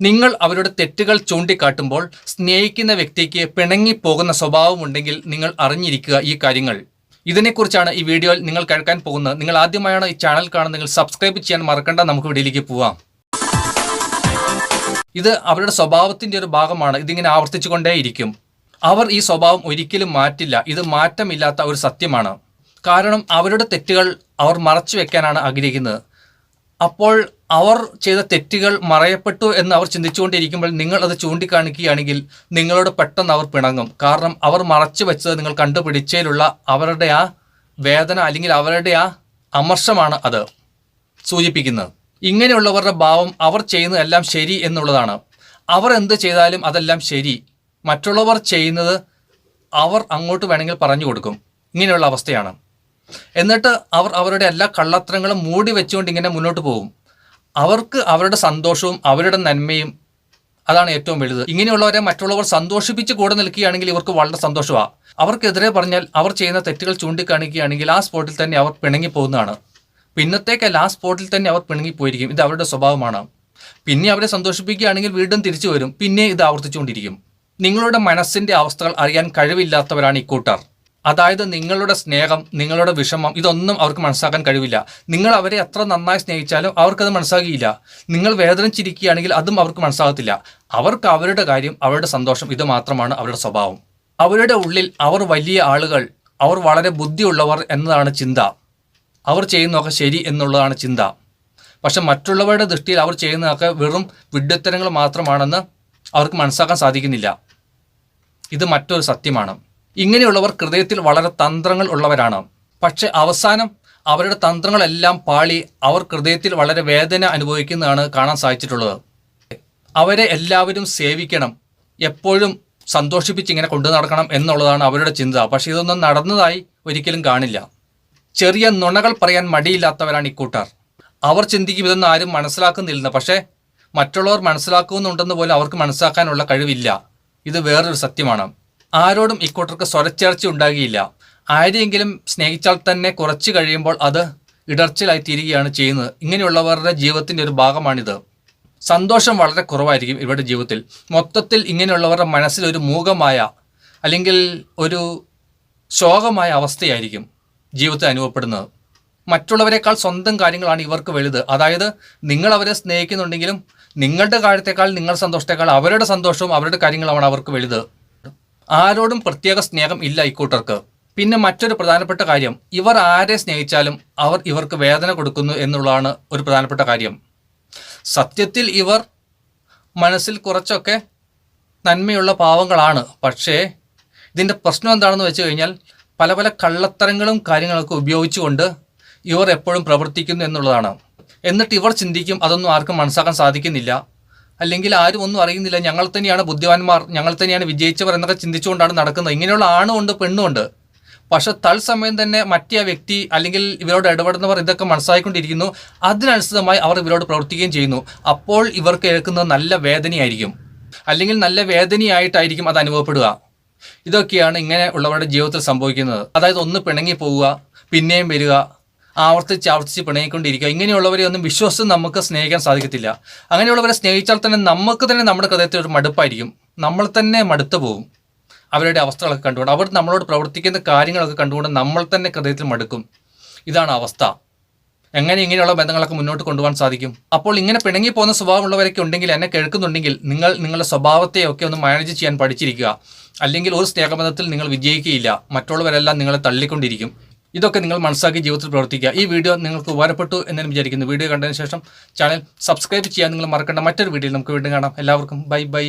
നിങ്ങൾ അവരുടെ തെറ്റുകൾ ചൂണ്ടിക്കാട്ടുമ്പോൾ സ്നേഹിക്കുന്ന വ്യക്തിക്ക് പിണങ്ങിപ്പോകുന്ന സ്വഭാവമുണ്ടെങ്കിൽ നിങ്ങൾ അറിഞ്ഞിരിക്കുക ഈ കാര്യങ്ങൾ. ഇതിനെക്കുറിച്ചാണ് ഈ വീഡിയോയിൽ നിങ്ങൾ കേൾക്കാൻ പോകുന്നത്. നിങ്ങൾ ആദ്യമായാണ് ഈ ചാനൽ കാണുന്നതെങ്കിൽ സബ്സ്ക്രൈബ് ചെയ്യാൻ മറക്കണ്ട. നമുക്ക് വീഡിയോയിലേക്ക് പോവാം. ഇത് അവരുടെ സ്വഭാവത്തിന്റെ ഒരു ഭാഗമാണ്. ഇതിങ്ങനെ ആവർത്തിച്ചുകൊണ്ടേയിരിക്കും. അവർ ഈ സ്വഭാവം ഒരിക്കലും മാറ്റില്ല. ഇത് മാറ്റമില്ലാത്ത ഒരു സത്യമാണ്. കാരണം അവരുടെ തെറ്റുകൾ അവർ മറച്ചു വെക്കാനാണ് ആഗ്രഹിക്കുന്നത്. അപ്പോൾ അവർ ചെയ്ത തെറ്റുകൾ മറയപ്പെട്ടു എന്ന് അവർ ചിന്തിച്ചുകൊണ്ടിരിക്കുമ്പോൾ നിങ്ങൾ അത് ചൂണ്ടിക്കാണിക്കുകയാണെങ്കിൽ നിങ്ങളോട് പെട്ടെന്ന് അവർ പിണങ്ങും. കാരണം അവർ മറച്ചു വെച്ചത് നിങ്ങൾ കണ്ടുപിടിച്ചതിലുള്ള അവരുടെ ആ വേദന അല്ലെങ്കിൽ അവരുടെ ആ അമർഷമാണ് അത് സൂചിപ്പിക്കുന്നത്. ഇങ്ങനെയുള്ളവരുടെ ഭാവം അവർ ചെയ്യുന്നതെല്ലാം ശരി എന്നുള്ളതാണ്. അവർ എന്ത് ചെയ്താലും അതെല്ലാം ശരി. മറ്റുള്ളവർ ചെയ്യുന്നത് അവർ അങ്ങോട്ട് വേണമെങ്കിൽ പറഞ്ഞു കൊടുക്കും. ഇങ്ങനെയുള്ള അവസ്ഥയാണ്. എന്നിട്ട് അവർ അവരുടെ എല്ലാ കള്ളത്തരങ്ങളും മൂടി വെച്ചുകൊണ്ട് ഇങ്ങനെ മുന്നോട്ട് പോകും. അവർക്ക് അവരുടെ സന്തോഷവും അവരുടെ നന്മയും അതാണ് ഏറ്റവും വലുത്. ഇങ്ങനെയുള്ളവരെ മറ്റുള്ളവർ സന്തോഷിപ്പിച്ച് കൂടെ നിൽക്കുകയാണെങ്കിൽ ഇവർക്ക് വളരെ സന്തോഷമാണ് അവർക്കെതിരെ പറഞ്ഞാൽ അവർ ചെയ്യുന്ന തെറ്റുകൾ ചൂണ്ടിക്കാണിക്കുകയാണെങ്കിൽ ആ സ്പോട്ടിൽ തന്നെ അവർ പിണങ്ങി പോകുന്നതാണ്. പിന്നത്തേക്കല്ല ലാസ്റ്റ് സ്പോട്ടിൽ തന്നെ അവർ പിണങ്ങി പോയിരിക്കും. ഇത് അവരുടെ സ്വഭാവമാണ്. പിന്നെ അവരെ സന്തോഷിപ്പിക്കുകയാണെങ്കിൽ വീണ്ടും തിരിച്ചു വരും. പിന്നെ ഇത് ആവർത്തിച്ചുകൊണ്ടിരിക്കും. നിങ്ങളുടെ മനസ്സിന്റെ അവസ്ഥകൾ അറിയാൻ കഴിവില്ലാത്തവരാണ് ഇക്കൂട്ടർ അതായത് നിങ്ങളുടെ സ്നേഹം നിങ്ങളുടെ വിഷമം ഇതൊന്നും അവർക്ക് മനസ്സിലാക്കാൻ കഴിവില്ല. നിങ്ങൾ അവരെ എത്ര നന്നായി സ്നേഹിച്ചാലും അവർക്കത് മനസ്സിലാകിയില്ല. നിങ്ങൾ വേദനിച്ചിരിക്കുകയാണെങ്കിൽ അതും അവർക്ക് മനസ്സിലാകത്തില്ല. അവർക്ക് അവരുടെ കാര്യം അവരുടെ സന്തോഷം ഇത് മാത്രമാണ് അവരുടെ സ്വഭാവം. അവരുടെ ഉള്ളിൽ അവർ വലിയ ആളുകൾ അവർ വളരെ ബുദ്ധിയുള്ളവർ എന്നതാണ് ചിന്ത. അവർ ചെയ്യുന്നതൊക്കെ ശരി എന്നുള്ളതാണ് ചിന്ത. പക്ഷെ മറ്റുള്ളവരുടെ ദൃഷ്ടിയിൽ അവർ ചെയ്യുന്നതൊക്കെ വെറും വിഡ്ഢത്തരങ്ങൾ മാത്രമാണെന്ന് അവർക്ക് മനസ്സിലാക്കാൻ സാധിക്കുന്നില്ല. ഇത് മറ്റൊരു സത്യമാണ്. ഇങ്ങനെയുള്ളവർ ഹൃദയത്തിൽ വളരെ തന്ത്രങ്ങൾ ഉള്ളവരാണ്. പക്ഷെ അവസാനം അവരുടെ തന്ത്രങ്ങളെല്ലാം പാളി അവർ ഹൃദയത്തിൽ വളരെ വേദന അനുഭവിക്കുന്നതാണ് കാണാൻ സാധിച്ചിട്ടുള്ളത്. അവരെ എല്ലാവരും സേവിക്കണം. എപ്പോഴും സന്തോഷിപ്പിച്ച് ഇങ്ങനെ കൊണ്ടു നടക്കണം എന്നുള്ളതാണ് അവരുടെ ചിന്ത. പക്ഷേ ഇതൊന്നും നടന്നതായി ഒരിക്കലും കാണില്ല. ചെറിയ നുണകൾ പറയാൻ മടിയില്ലാത്തവരാണ് ഇക്കൂട്ടർ അവർ ചിന്തിക്കും ഇതൊന്നും ആരും മനസ്സിലാക്കുന്നില്ല പക്ഷേ മറ്റുള്ളവർ മനസ്സിലാക്കുന്നുണ്ടെന്ന് പോലും അവർക്ക് മനസ്സിലാക്കാനുള്ള കഴിവില്ല. ഇത് വേറൊരു സത്യമാണ്. ആരോടും ഇക്കൂട്ടർക്ക് സ്വരച്ചേർച്ച ഉണ്ടാകിയില്ല. ആരെയെങ്കിലും സ്നേഹിച്ചാൽ തന്നെ കുറച്ച് കഴിയുമ്പോൾ അത് ഇടർച്ചയിലായി തീരുകയാണ് ചെയ്യുന്നത്. ഇങ്ങനെയുള്ളവരുടെ ജീവിതത്തിന്റെ ഒരു ഭാഗമാണിത്. സന്തോഷം വളരെ കുറവായിരിക്കും ഇവരുടെ ജീവിതത്തിൽ. മൊത്തത്തിൽ ഇങ്ങനെയുള്ളവരുടെ മനസ്സിൽ ഒരു മൂകമായ അല്ലെങ്കിൽ ഒരു ശോകമായ അവസ്ഥയായിരിക്കും ജീവിതത്തിൽ അനുഭവപ്പെടുന്നത്. മറ്റുള്ളവരെക്കാൾ സ്വന്തം കാര്യങ്ങളാണ് ഇവർക്ക് വലുത്. അതായത് നിങ്ങൾ അവരെ സ്നേഹിക്കുന്നുണ്ടെങ്കിലും നിങ്ങളുടെ കാര്യത്തെക്കാൾ നിങ്ങളുടെ സന്തോഷത്തെക്കാൾ അവരുടെ സന്തോഷവും അവരുടെ കാര്യങ്ങളുമാണ് അവർക്ക് വലുത്. ആരോടും പ്രത്യേക സ്നേഹം ഇല്ല ഇക്കൂട്ടർക്ക് പിന്നെ മറ്റൊരു പ്രധാനപ്പെട്ട കാര്യം ഇവർ ആരെ സ്നേഹിച്ചാലും അവർ ഇവർക്ക് വേദന കൊടുക്കുന്നു എന്നുള്ളതാണ് ഒരു പ്രധാനപ്പെട്ട കാര്യം. സത്യത്തിൽ ഇവർ മനസ്സിൽ കുറച്ചൊക്കെ നന്മയുള്ള പാവങ്ങളാണ്. പക്ഷേ ഇതിന്റെ പ്രശ്നം എന്താണെന്ന് വെച്ച് കഴിഞ്ഞാൽ പല പല കള്ളത്തരങ്ങളും കാര്യങ്ങളൊക്കെ ഉപയോഗിച്ചുകൊണ്ട് ഇവർ എപ്പോഴും പ്രവർത്തിക്കുന്നു എന്നുള്ളതാണ്. എന്നിട്ട് ഇവർ ചിന്തിക്കും അതൊന്നും ആർക്കും മനസ്സാക്കാൻ സാധിക്കുന്നില്ല. അല്ലെങ്കിൽ ആരും ഒന്നും അറിയുന്നില്ല. ഞങ്ങൾ തന്നെയാണ് ബുദ്ധിമാന്മാർ. ഞങ്ങൾ തന്നെയാണ് വിജയിച്ചവർ എന്നൊക്കെ ചിന്തിച്ചുകൊണ്ടാണ് നടക്കുന്നത്. ഇങ്ങനെയുള്ള ആണുമുണ്ട് പെണ്ണുമുണ്ട് പക്ഷെ തത്സമയം തന്നെ മറ്റേ വ്യക്തി അല്ലെങ്കിൽ ഇവരോട് ഇടപെടുന്നവർ ഇതൊക്കെ മനസ്സിലാക്കിക്കൊണ്ടിരിക്കുന്നു അതിനനുസൃതമായി അവർ ഇവരോട് പ്രവർത്തിക്കുകയും ചെയ്യുന്നു. അപ്പോൾ ഇവർക്ക് കേൾക്കുന്നത് നല്ല വേദനയായിരിക്കും. അല്ലെങ്കിൽ നല്ല വേദനയായിട്ടായിരിക്കും അത് അനുഭവപ്പെടുക. ഇതൊക്കെയാണ് ഇങ്ങനെ ഉള്ളവരുടെ ജീവിതത്തിൽ സംഭവിക്കുന്നത്. അതായത് ഒന്ന് പിണങ്ങി പോവുക പിന്നെയും വരിക ആവർത്തിച്ച് ആവർത്തിച്ച് പിണങ്ങിക്കൊണ്ടിരിക്കുക. ഇങ്ങനെയുള്ളവരെ ഒന്നും വിശ്വസിച്ച് നമുക്ക് സ്നേഹിക്കാൻ സാധിക്കത്തില്ല. അങ്ങനെയുള്ളവരെ സ്നേഹിച്ചാൽ തന്നെ നമുക്ക് തന്നെ നമ്മുടെ ഹൃദയത്തിൽ ഒരു മടുപ്പായിരിക്കും. നമ്മൾ തന്നെ മടുത്തു പോകും അവരുടെ അവസ്ഥകളൊക്കെ കണ്ടുകൊണ്ട്. അവർ നമ്മളോട് പ്രവർത്തിക്കുന്ന കാര്യങ്ങളൊക്കെ കണ്ടുകൊണ്ട് നമ്മൾ തന്നെ ഹൃദയത്തിൽ മടുക്കും. ഇതാണ് അവസ്ഥ. എങ്ങനെ ഇങ്ങനെയുള്ള ബന്ധങ്ങളൊക്കെ മുന്നോട്ട് കൊണ്ടുപോകാൻ സാധിക്കും? അപ്പോൾ ഇങ്ങനെ പിണങ്ങി പോകുന്ന സ്വഭാവമുള്ളവരൊക്കെ ഉണ്ടെങ്കിൽ എന്നെ കേൾക്കുന്നുണ്ടെങ്കിൽ നിങ്ങൾ നിങ്ങളുടെ സ്വഭാവത്തെയൊക്കെ ഒന്ന് മാനേജ് ചെയ്യാൻ പഠിച്ചിരിക്കുക. അല്ലെങ്കിൽ ഒരു സ്നേഹബന്ധത്തിൽ നിങ്ങൾ വിജയിക്കുകയില്ല. മറ്റുള്ളവരെല്ലാം നിങ്ങളെ തള്ളിക്കൊണ്ടിരിക്കും. ഇതൊക്കെ നിങ്ങൾ മനസ്സിലാക്കി ജീവിതത്തിൽ പ്രവർത്തിക്കുക. ഈ വീഡിയോ നിങ്ങൾക്ക് ഉപകാരപ്പെട്ടു എന്ന് വിചാരിക്കുന്നു. വീഡിയോ കണ്ടതിന് ശേഷം ചാനൽ സബ്സ്ക്രൈബ് ചെയ്യാൻ നിങ്ങൾ മറക്കേണ്ട. മറ്റൊരു വീഡിയോയിൽ നമുക്ക് വീണ്ടും കാണാം. എല്ലാവർക്കും ബൈ ബൈ.